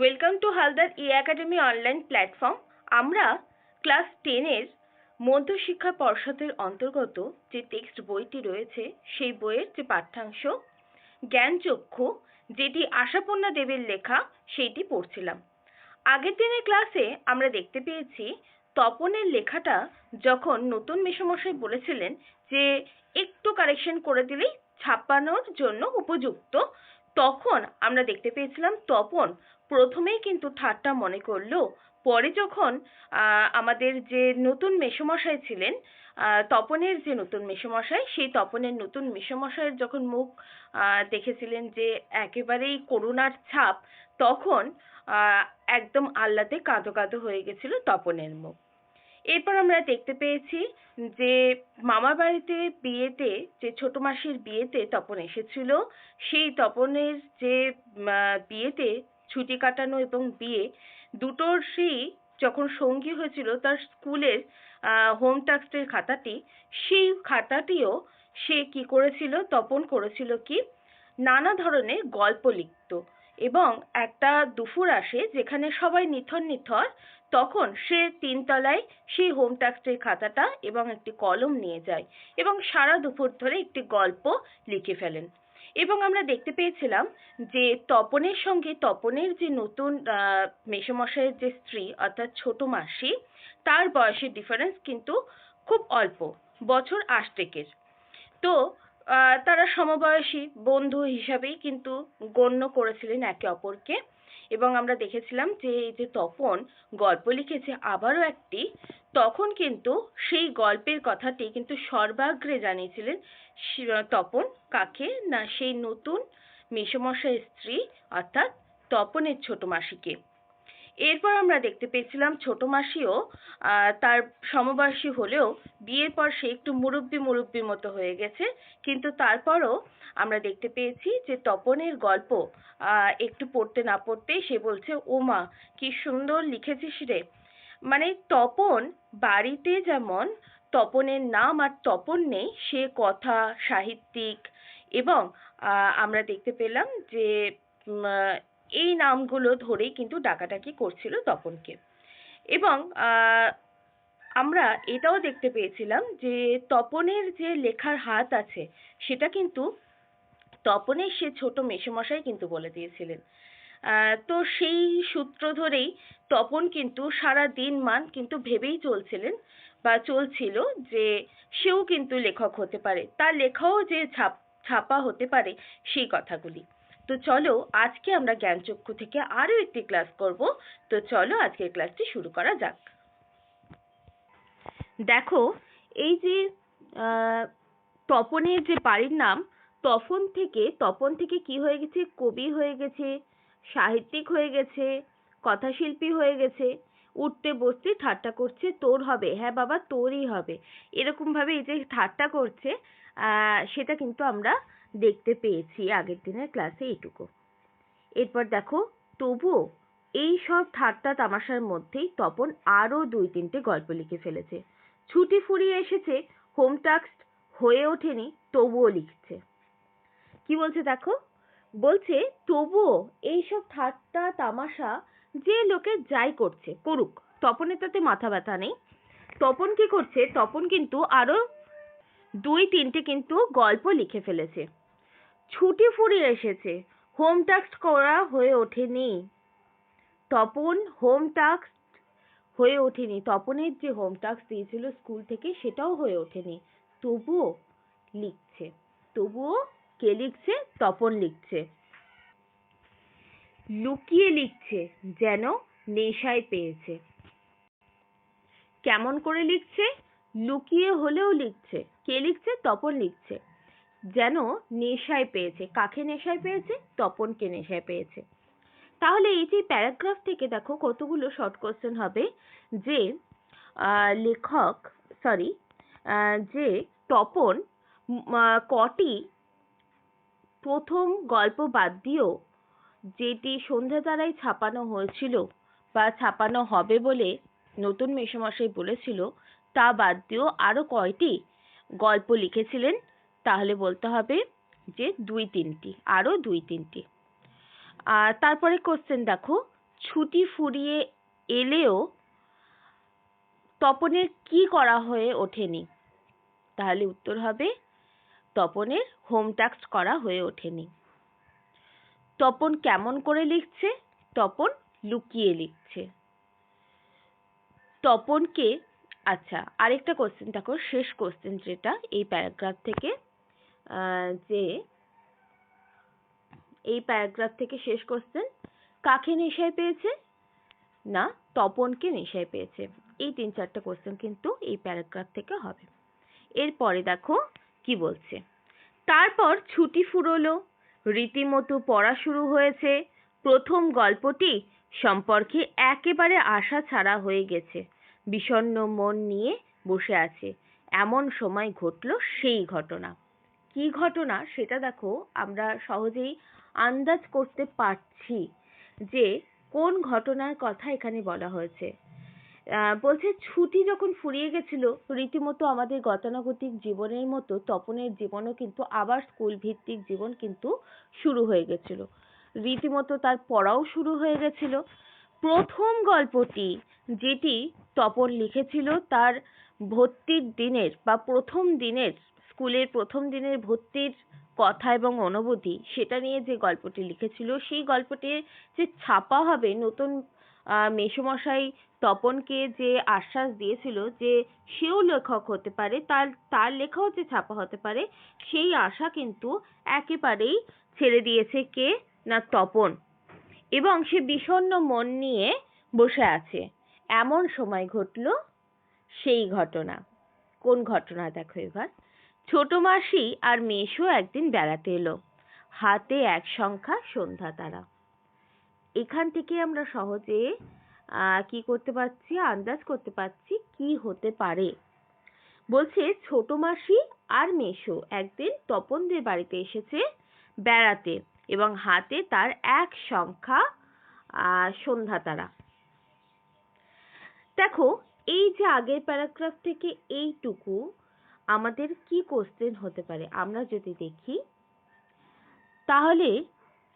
Welcome to Haldar E academy online platform আমরা class টেনের মধ্যশিক্ষা পর্ষদের অন্তর্গত যে টেক্সট বইটি রয়েছে, সেই বইয়ের যে পাঠ্যাংশ জ্ঞানচক্ষু যেটি আশাপূর্ণা দেবীর লেখা, সেইটি পড়ছিলাম। আগের দিনের ক্লাসে আমরা দেখতে পেয়েছি, তপনের লেখাটা যখন নতুন মেসমশাই বলেছিলেন যে একটু কারেকশন করে দিলেই ছাপানোর জন্য উপযুক্ত, তখন আমরা দেখতে পেয়েছিলাম তপন প্রথমেই কিন্তু ঠাট্টা মনে করল। পরে যখন আমাদের যে নতুন মেসমশাই ছিলেন তপনের যে নতুন মেসোমশাই, সেই তপনের নতুন মেসমশাইয়ের যখন মুখ দেখেছিলেন যে একেবারেই করুণার ছাপ, তখন একদম আহ্লাদে কাঁদো কাঁদো হয়ে গেছিল তপনের মুখ। এরপর আমরা দেখতে পেয়েছি যে মামার বাড়িতে বিয়েতে, যে ছোট মাসির বিয়েতে তপন এসেছিল, সেই তপনের যে বিয়েতে ছুটি কাটানো এবং বিয়ে দুটোর সেই যখন সঙ্গী হয়েছিল তার স্কুলের হোম টাস্কের খাতাটি, সেই খাতাটিও সে কি করেছিল, তপন করেছিল কি? নানা ধরনের গল্প লিখত এবং একটা দুপুর আসে যেখানে সবাই নিথর নিথর, তখন সে তিনতলায় সেই হোম টাস্কের খাতাটা এবং একটি কলম নিয়ে যায় এবং সারা দুপুর ধরে একটি গল্প লিখে ফেলেন। এবং আমরা দেখতে পেয়েছিলাম যে তপনের সঙ্গে তপনের যে নতুন আহ, মেসোমশাইয়ের যে স্ত্রী অর্থাৎ ছোট মাসি তার বয়সের ডিফারেন্স কিন্তু খুব অল্প বছর আষ্টেকের তো আহ, তারা সমবয়সী বন্ধু হিসাবেই কিন্তু গণ্য করেছিলেন একে অপরকে এবং আমরা দেখেছিলাম যে এই যে তপন গল্প লিখেছে আবারও একটি তখন কিন্তু সেই গল্পের কথাটি কিন্তু সর্বাগ্রে জানিয়েছিলেন তপন, কাকে? না, সেই নতুন মেসোমশাইয়ের স্ত্রী, অর্থাৎ তপনের ছোট মাসিকে। এরপর আমরা দেখতে পেয়েছিলাম ছোট মাসিও তার সমবয়সী হলেও বিয়ের পর সে একটু মুরব্বি মুরব্বি মতো হয়ে গেছে। কিন্তু তারপরও আমরা দেখতে পেয়েছি যে তপনের গল্প একটু পড়তে না পড়তেই সে বলছে ও মা কি সুন্দর লিখেছিস রে। মানে তপন বাড়িতে যেমন তপনের নাম আর তপন নেই, সে কথা সাহিত্যিক এবং আমরা দেখতে পেলাম যে এই নামগুলো ধরেই কিন্তু ডাকাডাকি করছিল তপনকে। এবং আমরা এটাও দেখতে পেয়েছিলাম যে, তপনের যে লেখার হাত আছে, সেটা কিন্তু তপনের সে ছোট মেসোমশাই কিন্তু বলে দিয়েছিলেন। আহ, তো সেই সূত্র ধরেই তপন কিন্তু সারা দিন মান কিন্তু ভেবেই চলছিলেন বা চলছিল যে সেও কিন্তু লেখক হতে পারে। তার লেখাও যে ছাপ ছাপা হতে পারে সেই কথাগুলি। তো চলো আজকে আমরা জ্ঞানচক্ষু থেকে আরও একটি ক্লাস করব। তো চলো আজকের ক্লাসটি শুরু করা যাক। দেখো এই যে আহ, তপনের যে বাড়ির নাম তপন থেকে তপন থেকে কি হয়ে গেছে? কবি হয়ে গেছে সাহিত্যিক হয়ে গেছে কথাশিল্পী হয়ে গেছে উঠতে বসতে ঠাট্টা করছে তোর হবে হ্যাঁ বাবা তোরই হবে। এরকম ভাবে এই যে ঠাট্টা করছে আহ, সেটা কিন্তু আমরা দেখতে পেয়েছি আগের দিনের ক্লাসে এইটুকু। এরপর দেখো তবুও এই সব ঠাট্টা তামাশার মধ্যেই তপন আরও দুই তিনটে গল্প লিখে ফেলেছে। ছুটি ফুরিয়ে এসেছে হোম টাস্ক হয়ে ওঠেনি তবুও লিখছে। কি বলছে দেখো? বলছে, তবুও এইসব ঠাট্টা, তামাশা যে লোকে যাই করছে, করুক, তপনের তাতে মাথা ব্যথা নেই। তপন কি করছে, তপন কিন্তু আরও দুই, তিনটে কিন্তু গল্প লিখে ফেলেছে। ছুটি ফুরিয়ে এসেছে, হোম টাস্ক করা হয়ে ওঠেনি। তপন হোম টাস্ক হয়ে ওঠেনি। তপনের যে হোম টাস্ক দিয়েছিল স্কুল থেকে সেটাও হয়ে ওঠেনি। তবুও লিখছে, তবুও কে লিখছে? তপন লিখছে। লুকিয়ে লিখছে যেন নেশায় পেয়েছে। কেমন করে লিখছে? লুকিয়ে হলেও লিখছে। কে লিখছে? তপন লিখছে। যেন নেশায় পেয়েছে। কাকে নেশায় পেয়েছে? তপনকে নেশায় পেয়েছে। তাহলে এই যে প্যারাগ্রাফ থেকে দেখো কতগুলো শর্ট কোশ্চেন হবে যে লেখক, সরি যে তপন কটি প্রথম গল্প বাদ দিয়েও যেটি সন্ধ্যা তারায় ছাপানো হয়েছিল বা ছাপানো হবে বলে নতুন মেসোমশাই বলেছিল, তা বাদ দিয়েও আরও কয়টি গল্প লিখেছিলেন? তাহলে বলতে হবে যে দুই তিনটি আরও দুই তিনটি। আর তারপরে কোশ্চেন দেখো। ছুটি ফুরিয়ে এলেও তপনের কি করা হয়ে ওঠেনি? তাহলে উত্তর হবে তপনের হোম টাস্ক করা হয়ে ওঠেনি। তপন কেমন করে লিখছে? তপন লুকিয়ে লিখছে। তপনকে আচ্ছা আরেকটা কোশ্চেন দেখো, শেষ কোশ্চেন যেটা, এই প্যারাগ্রাফ থেকে যে, এই প্যারাগ্রাফ থেকে শেষ কোশ্চেন কাকে নেশায় পেয়েছে? না, তপনকে নেশায় পেয়েছে। এই তিন চারটা কোশ্চেন কিন্তু এই প্যারাগ্রাফ থেকে হবে। এরপরে দেখো কি বলছে। তারপর ছুটি ফুরোলো, রীতিমতো পড়া শুরু হয়েছে, প্রথম গল্পটি সম্পর্কে একেবারে আশা ছাড়া হয়ে গেছে। বিষণ্ণ মন নিয়ে বসে আছে, এমন সময় ঘটলো সেই ঘটনা। কি ঘটনা সেটা দেখো, আমরা সহজেই আন্দাজ করতে পারছি যে কোন ঘটনার কথা এখানে বলা হয়েছে। আহ, বলছে ছুটি যখন ফুরিয়ে গেছিল রীতিমতো আমাদের গতানুগতিক জীবনের মতো তপনের জীবনও কিন্তু আবার স্কুল ভিত্তিক জীবন কিন্তু শুরু হয়ে গেছিল। রীতিমতো তার পড়াও শুরু হয়ে গেছিল। প্রথম গল্পটি যেটি তপন লিখেছিল তার ভর্তির দিনের বা প্রথম দিনের স্কুলের প্রথম দিনের ভর্তির কথা এবং অনুভূতি সেটা নিয়ে যে গল্পটি লিখেছিল সেই গল্পটি যে ছাপা হবে নতুন আহ মেসোমশাই তপনকে যে আশ্বাস দিয়েছিল যে সেও লেখক হতে পারে, তার তার লেখাও যে ছাপা হতে পারে, সেই আশা কিন্তু একেবারেই ছেড়ে দিয়েছে কে? না, তপন। এবং সে বিষণ্ণ মন নিয়ে বসে আছে। এমন সময় ঘটলো সেই ঘটনা। কোন ঘটনা দেখো এবার? ছোট মাসি আর মেশো একদিন বেড়াতে এলো। হাতে এক সংখ্যা সন্ধ্যা তারা। এখান থেকে আমরা সহজে কি করতে পারছি, আন্দাজ করতে পারছি কি হতে পারে। বলছে, ছোট মাসি আর মেশো একদিন তপনদের বাড়িতে এসেছে বেড়াতে এবং হাতে তার এক সংখ্যা সন্ধ্যা তারা। দেখো, এই যে আগের প্যারাগ্রাফ থেকে এইটুকু, আমাদের কি কোশ্চেন হতে পারে? আমরা যদি দেখি, তাহলে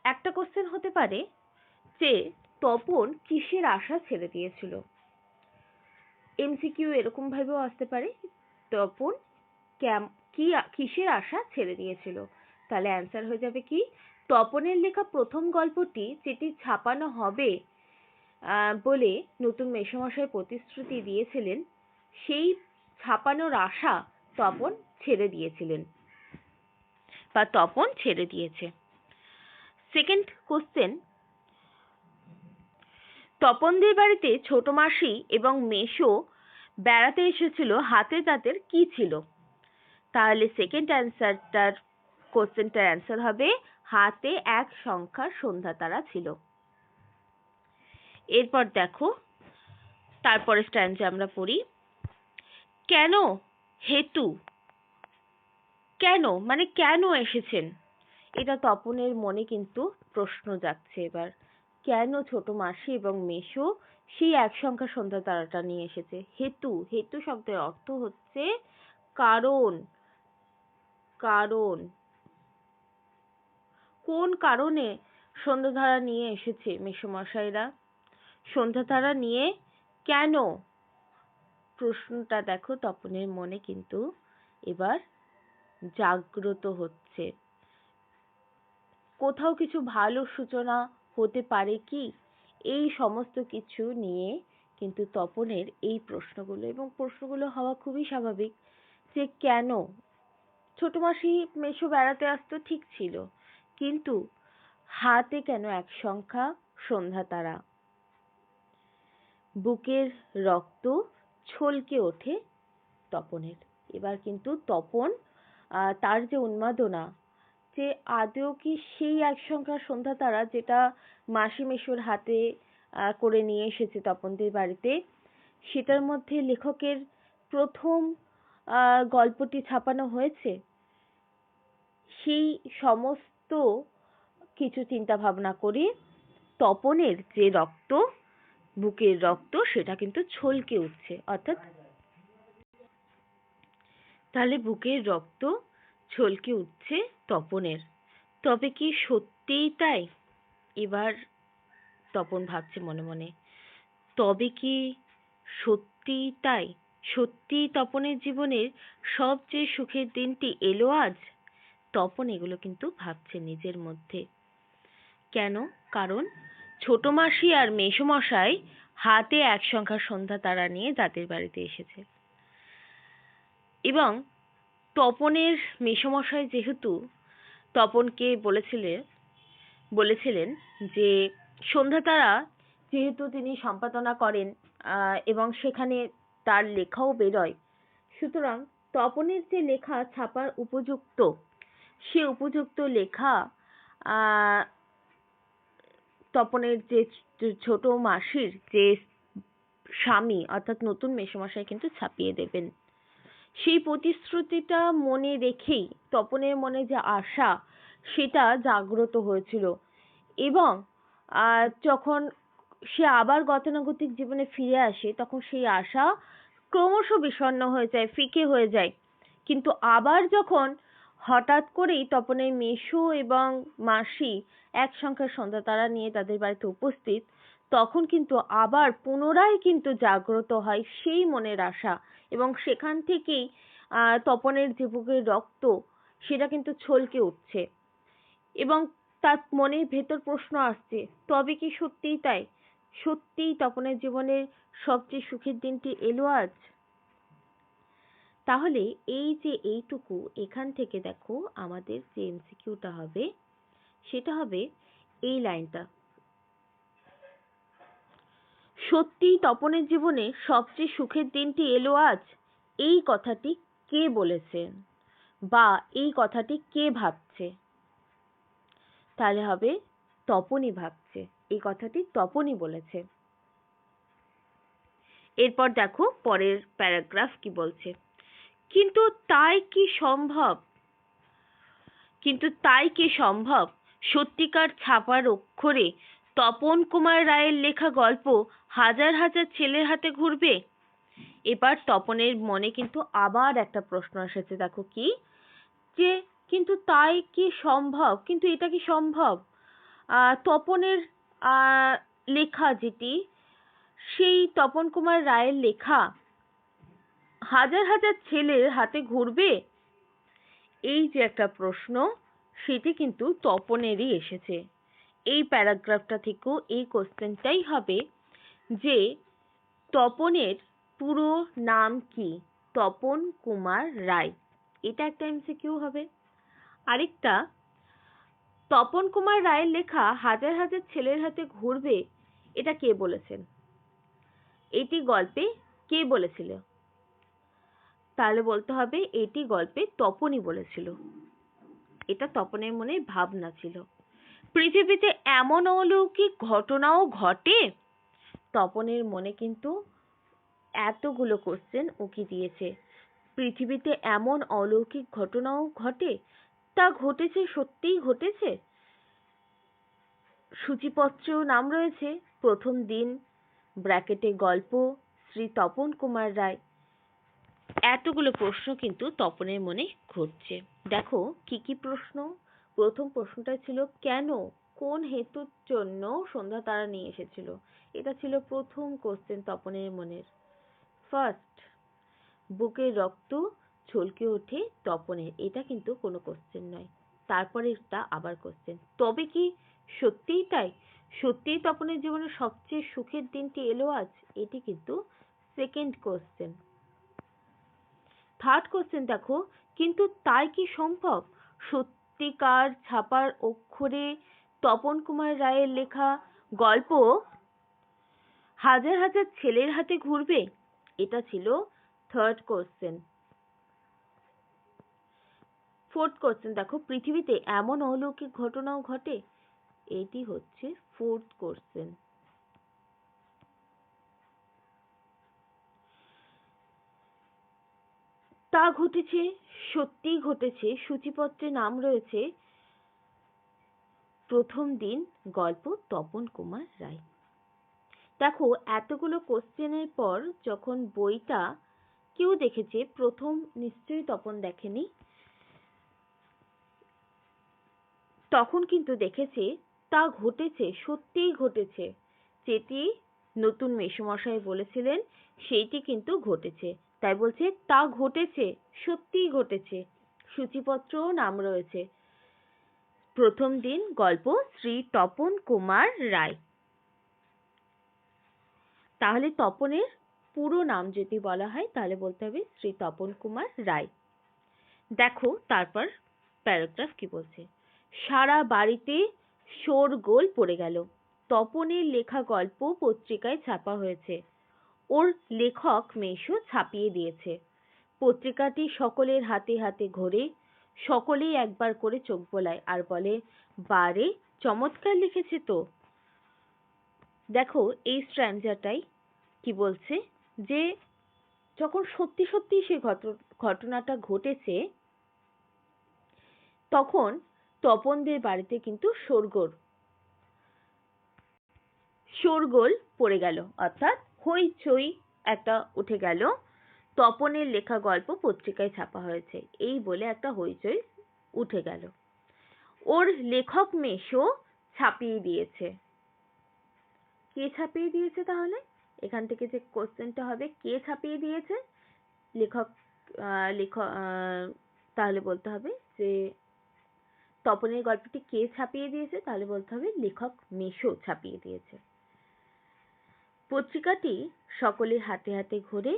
একটা কোশ্চেন হতে পারে যে তপন কিসের আশা ছেড়ে দিয়েছিল? এমসিকিউ এরকম ভাবেও আসতে পারে? তপন কি কিসের আশা ছেড়ে দিয়েছিল? তাহলে অ্যান্সার হয়ে যাবে কি? তপনের লেখা প্রথম গল্পটি যেটি ছাপানো হবে আহ, বলে নতুন মেসোমশাই প্রতিশ্রুতি দিয়েছিলেন সেই ছাপানোর আশা তপন ছেড়ে দিয়েছিলেন। বা তপন ছেড়ে দিয়েছে। সেকেন্ড কোশ্চেন তপনদের বাড়িতে ছোট মাসি এবং মেশো বেড়াতে এসেছিল, হাতে তাদের কি ছিল? তাহলে সেকেন্ড অ্যান্সারটার কোশ্চেনটার অ্যান্সার হবে, হাতে এক সংখ্যার সন্ধ্যা তারা ছিল। এরপর দেখো, তারপরে স্ট্যান্ডে আমরা পড়ি। কেন হেতু? কেন? মানে কেন এসেছেন? এটা তপনের মনে কিন্তু প্রশ্ন যাচ্ছে এবার। কেন ছোট মাসি এবং মেশো সেই এক সংখ্যা সন্ধ্যা তারাটা নিয়ে এসেছে? হেতু হেতু শব্দের অর্থ হচ্ছে কারণ। কারণ। কোন কারণে সন্ধ্যাধারা নিয়ে এসেছে মেসোমশাইরা? সন্ধ্যাধারা নিয়ে কেন? প্রশ্নটা দেখো তপনের মনে কিন্তু এবার জাগ্রত হচ্ছে। কোথাও কিছু ভালো সূচনা হতে পারে কি? এই সমস্ত কিছু নিয়ে কিন্তু তপনের এই প্রশ্নগুলো এবং প্রশ্নগুলো হওয়া খুবই স্বাভাবিক যে কেন? ছোট মাসি মেসো বেড়াতে আসতো ঠিক ছিল। কিন্তু হাতে কেন এক সংখ্যা সন্ধ্যা তারা? বুকের রক্ত ছলকে ওঠে তপনের। এবার কিন্তু তপন তার যে উন্মাদনা যে আদৌ কি সেই এক সংখ্যার সন্ধ্যা তারা যেটা মাসি মেশোর হাতে আহ, করে নিয়ে এসেছে তপনদের বাড়িতে সেটার মধ্যে লেখকের প্রথম আহ, গল্পটি ছাপানো হয়েছে? সেই সমস্ত কিছু চিন্তা ভাবনা করে তপনের যে রক্ত বুকের রক্ত সেটা কিন্তু ছলকে উঠছে। অর্থাৎ তাহলে বুকের রক্ত ছলকে উঠছে তপনের। তবে কি সত্যিই তাই? এবার তপন ভাবছে মনে মনে। তবে কি সত্যি তাই? সত্যি তপনের জীবনের সবচেয়ে সুখের দিনটি এলো আজ? তপন এগুলো কিন্তু ভাবছে নিজের মধ্যে। কেন? কারণ ছোট মাসি আর মেসোমশাই হাতে এক সংখ্যা সন্ধ্যা তারা নিয়ে তাদের বাড়িতে এসেছে। এবং তপনের মেসোমশাই যেহেতু তপনকে বলেছিলেন বলেছিলেন যে সন্ধ্যা তারা যেহেতু তিনি সম্পাদনা করেন এবং সেখানে তার লেখাও বেরোয়, সুতরাং তপনের যে লেখা ছাপার উপযুক্ত, সে উপযুক্ত লেখা তপনের যে ছোট মাসির যে স্বামী, অর্থাৎ নতুন মেসোমশাই কিন্তু ছাপিয়ে দেবেন। সেই প্রতিশ্রুতিটা মনে রেখেই তপনের মনে যে আশা সেটা জাগ্রত হয়েছিল। এবং আহ, যখন সে আবার গতানুগতিক জীবনে ফিরে আসে তখন সেই আশা ক্রমশ বিষণ্ণ হয়ে যায় ফিকে হয়ে যায়। কিন্তু আবার যখন হঠাৎ করেই তপনের মেসো এবং মাসি এক সংখ্যার সন্ধ্যা তারা নিয়ে তাদের বাড়িতে উপস্থিত তখন কিন্তু আবার পুনরায় কিন্তু জাগ্রত হয় সেই মনের আশা। এবং সেখান থেকেই তপনের বুকের রক্ত, সেটা কিন্তু ছলকে উঠছে। এবং তার মনের ভেতর প্রশ্ন আসছে, তবে কি সত্যিই তাই? সত্যিই তপনের জীবনের সবচেয়ে সুখের দিনটি এলো আজ? তাহলে এই যে এইটুকু এখান থেকে দেখো, আমাদের যে এমসিকিউটা হবে, সেটা হবে এই লাইনটা। সত্যিই তপনের জীবনে সবচেয়ে সুখের দিনটি এলো আজ? এই কথাটি কে বলেছেন বা এই কথাটি কে ভাবছে? তাহলে হবে তপনই ভাবছে। এই কথাটি তপনই বলেছে। এরপর দেখো পরের প্যারাগ্রাফ কি বলছে। কিন্তু তাই কি সম্ভব? কিন্তু তাই কি সম্ভব? সত্যিকার ছাপার অক্ষরে তপন কুমার রায়ের লেখা গল্প হাজার হাজার ছেলের হাতে ঘুরবে? এবার তপনের মনে কিন্তু আবার একটা প্রশ্ন এসেছে, দেখো কি? যে কিন্তু তাই কি সম্ভব? কিন্তু এটা কি সম্ভব? তপনের লেখা যেটি, সেই তপন কুমার রায়ের লেখা, হাজার হাজার ছেলের হাতে ঘুরবে? এই যে একটা প্রশ্ন, সেটি কিন্তু তপনেরই এসেছে। এই প্যারাগ্রাফটা থেকেও এই কোশ্চেনটাই হবে যে তপনের পুরো নাম কি? তপন কুমার রায়। এটা একটা এমসিকিউ হবে। আরেকটা, তপন কুমার রায়ের লেখা হাজার হাজার ছেলের হাতে ঘুরবে, এটা কে বলেছেন? এটি গল্পে কে বলেছিল? তাহলে বলতে হবে এটি গল্পে তপনই বলেছিল। এটা তপনের মনে ভাবনা ছিল। পৃথিবীতে এমন অলৌকিক ঘটনাও ঘটে? তপনের মনে কিন্তু এতগুলো কোশ্চেন উকি দিয়েছে। পৃথিবীতে এমন অলৌকিক ঘটনাও ঘটে? তা ঘটেছে, সত্যিই ঘটেছে? সূচিপত্র নাম রয়েছে, প্রথম দিন ব্র্যাকেটে গল্প, শ্রী তপন কুমার রায়। এতগুলো প্রশ্ন কিন্তু তপনের মনে ঘুরছে দেখো, কি কি প্রশ্ন? প্রথম প্রশ্নটা ছিল, কেন? কোন হেতুর জন্য সন্ধ্যা তারা নিয়ে এসেছিল? এটা ছিল প্রথম কোশ্চেন তপনের মনের। ফার্স্ট বুকের রক্ত ছলকে ওঠে তপনের। এটা কিন্তু কোনো কোশ্চেন নয়। তারপরেরটা আবার কোশ্চেন তবে কি সত্যিই তাই? সত্যিই তপনের জীবনে সবচেয়ে সুখের দিনটি এলো আজ? এটি কিন্তু সেকেন্ড কোশ্চেন থার্ড কোশ্চেন দেখো, কিন্তু তাই কি সম্ভব? সত্যিকার ছাপার অক্ষরে তপন কুমার রায়ের লেখা গল্প হাজার হাজার ছেলের হাতে ঘুরবে। এটা ছিল থার্ড কোশ্চেন ফোর্থ কোশ্চেন দেখো, পৃথিবীতে এমন অলৌকিক ঘটনাও ঘটে। এটি হচ্ছে ফোর্থ কোশ্চেন তা ঘটেছে, সত্যিই ঘটেছে, সূচিপত্রে নাম রয়েছে, প্রথম দিন গল্প তপন কুমার রায়। দেখো, এতগুলো কোশ্চেনের পর যখন বইটা কেউ দেখেছে, প্রথম নিশ্চয়ই তপন দেখেনি, তখন কিন্তু দেখেছে, তা ঘটেছে, সত্যিই ঘটেছে। যেটি নতুন মেসোমশাই বলেছিলেন, সেইটি কিন্তু ঘটেছে। তাই বলছে, তা ঘটেছে, সত্যিই ঘটেছে। সূচিপত্রও নাম রয়েছে। প্রথম দিন গল্প শ্রী তপন কুমার রায়। তাহলে তপনের পুরো নাম যদি বলা হয়, তাহলে বলতে হবে শ্রী তপন কুমার রায়। দেখো তারপর প্যারাগ্রাফ কি বলছে। সারা বাড়িতে শোরগোল পড়ে গেল। তপনের লেখা গল্প পত্রিকায় ছাপা হয়েছে। ওর লেখক মেশো ছাপিয়ে দিয়েছে। পত্রিকাটি সকলের হাতে হাতে ঘোরে, সকলেই একবার করে চোখ বোলায় আর বলে, বারে, চমৎকার লিখেছে তো। দেখো, এই স্ট্র্যান্ডাটাই কি বলছে যে, যখন সত্যি সত্যি সেই ঘটনাটা ঘটেছে, তখন তপনদের বাড়িতে কিন্তু শোরগোল শোরগোল পড়ে গেল। অর্থাৎ হইচই একটা উঠে গেল। তপনের লেখা গল্প পত্রিকায় ছাপা হয়েছে। এই বলে একটা হইচই উঠে গেল। ওর লেখক মেশো ছাপিয়ে দিয়েছে। কে ছাপিয়ে দিয়েছে তাহলে? এখান থেকে যে কোশ্চেনটা হবে, কে ছাপিয়ে দিয়েছে? লেখক লেখক তাহলে বলতে হবে যে তপনের গল্পটি কে ছাপিয়ে দিয়েছে? তাহলে বলতে হবে লেখক মেশো ছাপিয়ে দিয়েছে। পত্রিকাটি সকলের হাতে হাতে ঘোরে,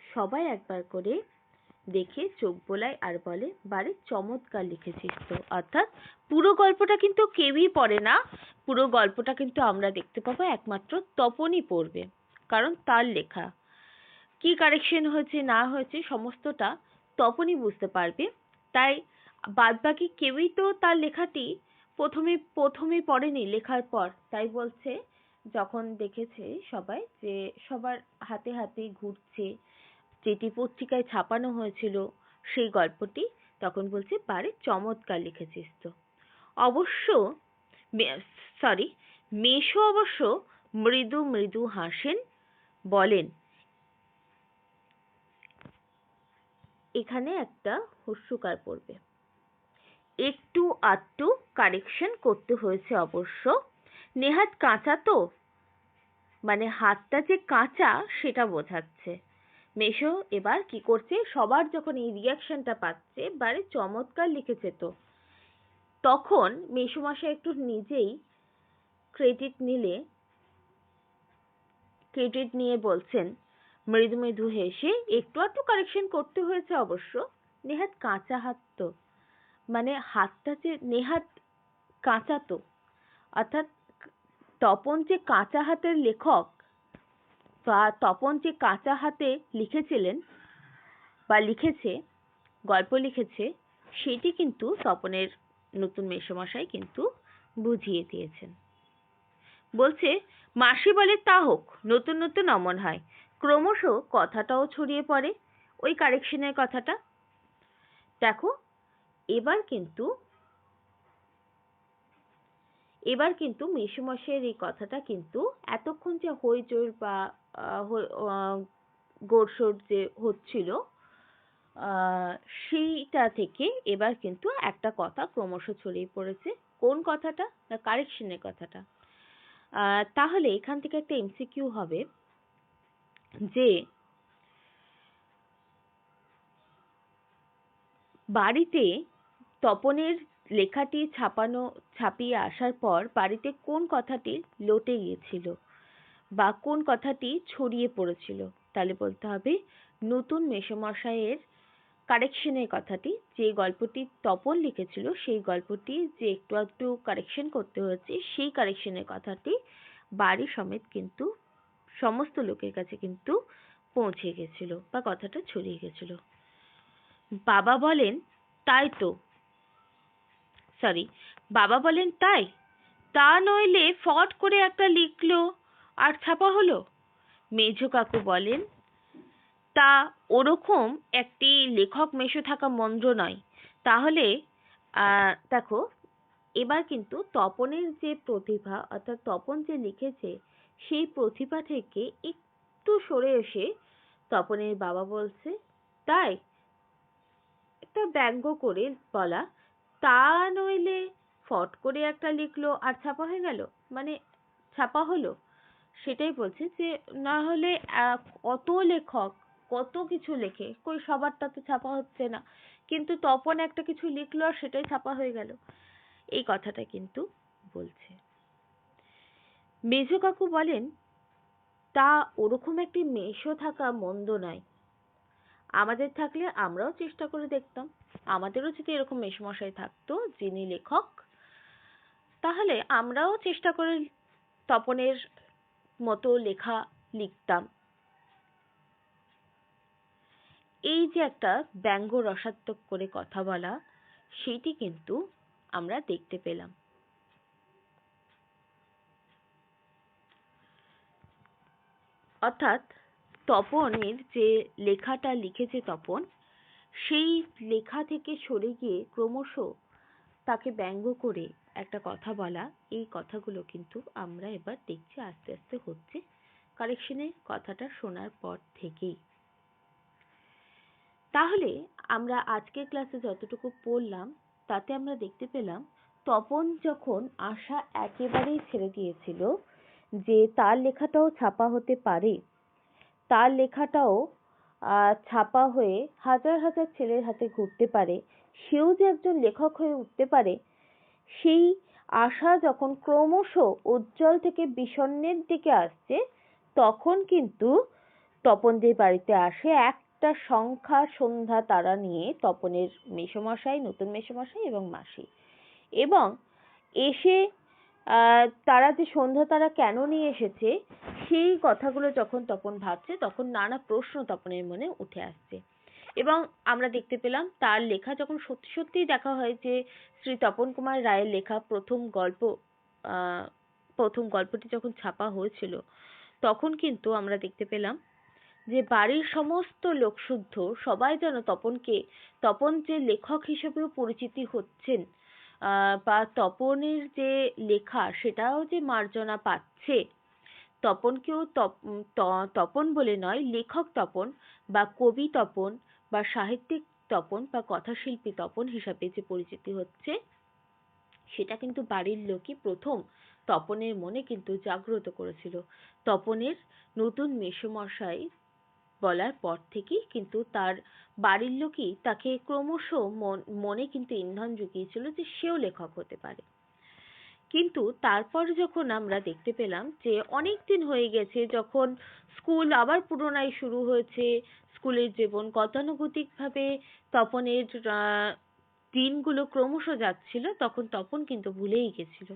সবাই একবার করে দেখে চোখ বোলায় আর বলে, বারে চমৎকার লিখেছিস তো। অর্থাৎ পুরো গল্পটা কিন্তু কেউই পড়ে না, পুরো গল্পটা কিন্তু আমরা দেখতে পাবো একমাত্র তপনই পড়বে, কারণ তার লেখা। কি কারেকশন হয়েছে, না হয়েছে, সমস্তটা তপনই বুঝতে পারবে। তাই বাদবাকি কেউই তো তার লেখাটি প্রথমে প্রথমে পড়েনি, লেখার পর। তাই বলছে যখন দেখেছে সবাই যে সবার হাতে হাতে ঘুরছে, যেটি পত্রিকায় ছাপানো হয়েছিল, সেই গল্পটি তখন বলছে, বারে চমৎকার লিখেছিস তো। অবশ্য সরি মেশো অবশ্য মৃদু মৃদু হাসেন, বলেন, এখানে একটা হস্যকার পড়বে। একটু আধটু কারেকশন করতে হয়েছে অবশ্য। নেহাত কাঁচা তো? মানে হাতটা যে কাঁচা, সেটা বোঝাচ্ছে। মেশো, এবার কি করছে? সবার যখন এই রিয়াকশনটা পাচ্ছে, বারে চমৎকার লিখেছে তো। তখন মেসোমশাই একটু নিজেই ক্রেডিট নিলে ক্রেডিট নিয়ে বলছেন, মৃদু মৃদু হেসে একটু আধটু কারেকশন করতে হয়েছে অবশ্য। নেহাত কাঁচা হাত তো। মানে হাতটা যে নেহাত কাঁচা তো। অর্থাৎ তপন যে কাঁচা হাতের লেখক বা তপন যে কাঁচা হাতে লিখেছিলেন বা লিখেছে, গল্প লিখেছে, সেটি কিন্তু তপনের নতুন মেসোমশাই কিন্তু বুঝিয়ে দিয়েছেন। বলছে, মাসি বলে তা হোক, নতুন নতুন অমন হয়। ক্রমশ কথাটাও ছড়িয়ে পড়ে ওই কারেকশনের কথাটা। দেখো, এবার কিন্তু এবার কিন্তু মেসোমশাইয়ের এই কথাটা কিন্তু এতক্ষণ যে হইচই বা গোড়সোড় যে হচ্ছিল সেইটা থেকে এবার কিন্তু একটা কথা ক্রমশ ছড়িয়ে পড়েছে। কোন কথাটা না কারেকশনের কথাটা? তাহলে এখান থেকে একটা এমসিকিউ হবে যে বাড়িতে তপনের লেখাটি ছাপানো, ছাপিয়ে আসার পর বাড়িতে কোন কথাটি লোটে গিয়েছিল বা কোন কথাটি ছড়িয়ে পড়েছিল? তাহলে বলতে হবে, নতুন মেসোমশাইয়ের কারেকশনের কথাটি, যে গল্পটি তপন লিখেছিল, সেই গল্পটি যে একটু একটু কারেকশন করতে হয়েছে, সেই কারেকশনের কথাটি বাড়ি সমেত কিন্তু সমস্ত লোকের কাছে কিন্তু পৌঁছে গেছিল বা কথাটা ছড়িয়ে গেছিল। বাবা বলেন, তাই তো সরি বাবা বলেন তাই? তা নইলে ফট করে একটা লিখলো আর ছাপা হলো। মেঝো কাকু বলেন, তা ওরকম একটি লেখক মেশো থাকা মন্দ্র নয়। তাহলে দেখো, এবার কিন্তু তপনের যে প্রতিভা অর্থাৎ তপন যে লিখেছে, সেই প্রতিভা থেকে একটু সরে এসে তপনের বাবা বলছে, তাই? একটা ব্যঙ্গ করে বলা তা নইলে ফট করে একটা লিখলো আর ছাপা হয়ে গেল মানে ছাপা হলো। সেটাই বলছি যে, না হলে কত লেখক, কত কিছু লেখে, কই সবারটা তো ছাপা হচ্ছে না। কিন্তু তপন একটা কিছু লিখলো আর সেটাই ছাপা হয়ে গেল। এই কথাটা কিন্তু বলছে। মেজো কাকু বলেন, তা ওরকম একটি মেশো থাকা মন্দ নয়। আমাদের থাকলে আমরাও চেষ্টা করে দেখতাম। আমাদেরও যদি এরকম মেশমশাই থাকতো, যিনি লেখক, তাহলে আমরাও চেষ্টা করে তপনের মতো লেখা লিখতাম। এই যে একটা ব্যঙ্গ রসাত্মক করে কথা বলা সেইটি কিন্তু আমরা দেখতে পেলাম। অর্থাৎ তপনের যে লেখাটা লিখেছে তপন সেই লেখা থেকে সরে গিয়ে ক্রমশ তাকে ব্যঙ্গ করে একটা কথা বলা, এই কথাগুলো কিন্তু আমরা এবার দেখছি আস্তে আস্তে হচ্ছে কারেকশনের কথাটা শোনার পর থেকেই। তাহলে আমরা আজকের ক্লাসে যতটুকু পড়লাম, তাতে আমরা দেখতে পেলাম, তপন যখন আশা একেবারেই ছেড়ে দিয়েছিল যে তার লেখাটাও ছাপা হতে পারে, তার লেখাটাও আহ, ছাপা হয়ে হাজার হাজার ছেলের হাতে ঘুরতে পারে। সেও যে একজন লেখক হয়ে উঠতে পারে সেই আশা যখন ক্রমশ উজ্জ্বল থেকে বিষণ্ণের দিকে আসছে তখন কিন্তু তপনদের বাড়িতে আসে একটা সংখ্যা সন্ধ্যা তারা নিয়ে তপনের মেসোমশাই নতুন মেসোমশাই এবং মাসি। এবং এসে আহ, তারা যে সন্ধ্যা তারা কেন নিয়ে এসেছে সেই কথাগুলো যখন তপন ভাবছে তখন নানা প্রশ্ন তপনের মনে উঠে আসছে। এবং আমরা দেখতে পেলাম তার লেখা যখন সত্যি সত্যিই দেখা হয় যে শ্রী তপন কুমার রায়ের লেখা প্রথম গল্প আহ, প্রথম গল্পটি যখন ছাপা হয়েছিল তখন কিন্তু আমরা দেখতে পেলাম যে বাড়ির সমস্ত লোকশুদ্ধ সবাই যেন তপনকে তপন যে লেখক হিসেবেও পরিচিতি হচ্ছেন আহ, বা তপনের যে লেখা সেটাও যে মার্জনা পাচ্ছে তপনকেও তপ- তপন বলে নয় লেখক তপন বা কবি তপন বা সাহিত্যিক তপন বা কথাশিল্পী তপন হিসাবে যে পরিচিতি হচ্ছে সেটা কিন্তু বাড়ির লোকই প্রথম তপনের মনে কিন্তু জাগ্রত করেছিল। তপনের নতুন মেসোমশাই বলার পর থেকেই কিন্তু তার বাড়ির লোকই তাকে ক্রমশ মন- কিন্তু ইন্ধন জুগিয়েছিল যে সেও লেখক হতে পারে। কিন্তু তারপর যখন আমরা দেখতে পেলাম যে অনেক দিন হয়ে গেছে যখন স্কুল আবার পুনরায় শুরু হয়েছে, স্কুলের জীবন গতানুগতিকভাবে তপনের দিনগুলো ক্রমশ যাচ্ছিল, তখন তপন কিন্তু ভুলেই গেছিল।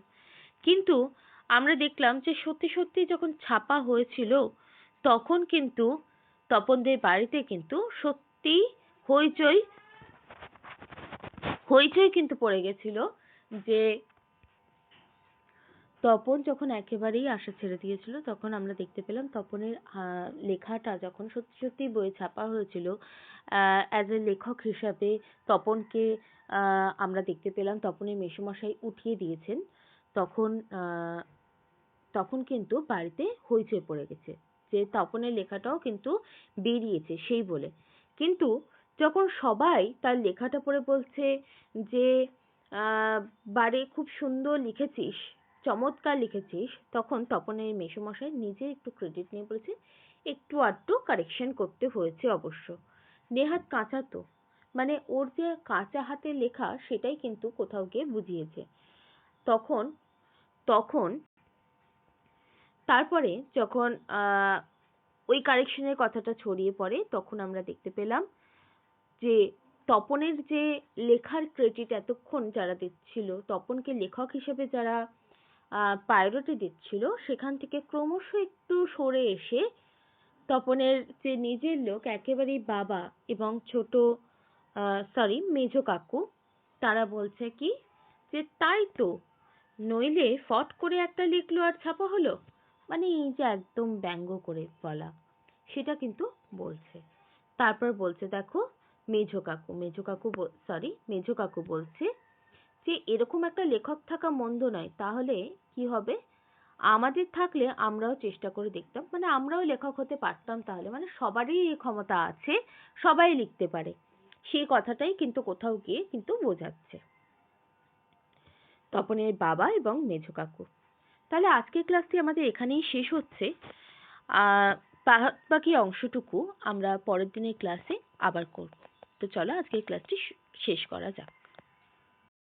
কিন্তু আমরা দেখলাম যে সত্যি সত্যি যখন ছাপা হয়েছিল, তখন কিন্তু তপনদের বাড়িতে কিন্তু সত্যি হইচই হইচই কিন্তু পড়ে গেছিল যে তপন যখন একেবারেই আশা ছেড়ে দিয়েছিল, তখন আমরা দেখতে পেলাম তপনের লেখাটা যখন সত্যি সত্যি বইয়ে ছাপা হয়েছিল অ্যাজ এ লেখক হিসাবে তপনকে আমরা দেখতে পেলাম তপনের মেসোমশাই উঠিয়ে দিয়েছেন, তখন তখন কিন্তু বাড়িতে হইচই পড়ে গেছে, যে তপনের লেখাটাও কিন্তু বেরিয়েছে সেই বলে। কিন্তু যখন সবাই তার লেখাটা পড়ে বলছে যে আহ, বারে খুব সুন্দর লিখেছিস চমৎকার লিখেছিস তখন তপনের মেসোমশাই নিজে একটু ক্রেডিট নিয়ে বলেছে একটু আধটু কারেকশন করতে হয়েছে অবশ্য। নেহাত কাঁচা তো। মানে ওর যে কাঁচা হাতে লেখা সেটাই কিন্তু কোথাও গিয়ে বুঝিয়েছে। তখন তখন তারপরে যখন আহ, ওই কারেকশনের কথাটা ছড়িয়ে পড়ে, তখন আমরা দেখতে পেলাম যে তপনের যে লেখার ক্রেডিট এতক্ষণ যারা দিচ্ছিল, তপনকে লেখক হিসেবে যারা প্রায়োরিটি দিচ্ছিল, সেখান থেকে ক্রমশ একটু সরে এসে তপনের যে নিজের লোক, একেবারেই বাবা এবং ছোট সরি মেজ কাকু, তারা বলছে কি, যে তাই তো, নইলে ফট করে একটা লিখলো আর ছাপা হলো। মানে এই যে একদম ব্যঙ্গ করে বলা, সেটা কিন্তু বলছে। তারপর বলছে, দেখো মেজো কাকু মেজো কাকু সরি মেজো কাকু বলছে যে, এরকম একটা লেখক থাকা মন্দ নয়, তাহলে কি হবে? আমাদের থাকলে আমরাও চেষ্টা করে দেখতাম মানে আমরাও লেখক হতে পারতাম তাহলে মানে সবারই এই ক্ষমতা আছে, সবাই লিখতে পারে। সেই কথাটাই কিন্তু কোথাও গিয়ে কিন্তু বোঝাচ্ছে। তপনের বাবা এবং মেজো কাকু। তাহলে আজকের ক্লাসটি আমাদের এখানেই শেষ হচ্ছে। বাদ বাকি অংশটুকু আমরা পরের দিনের ক্লাসে আবার করব। তো চলো আজকের ক্লাসটি শেষ করা যাক।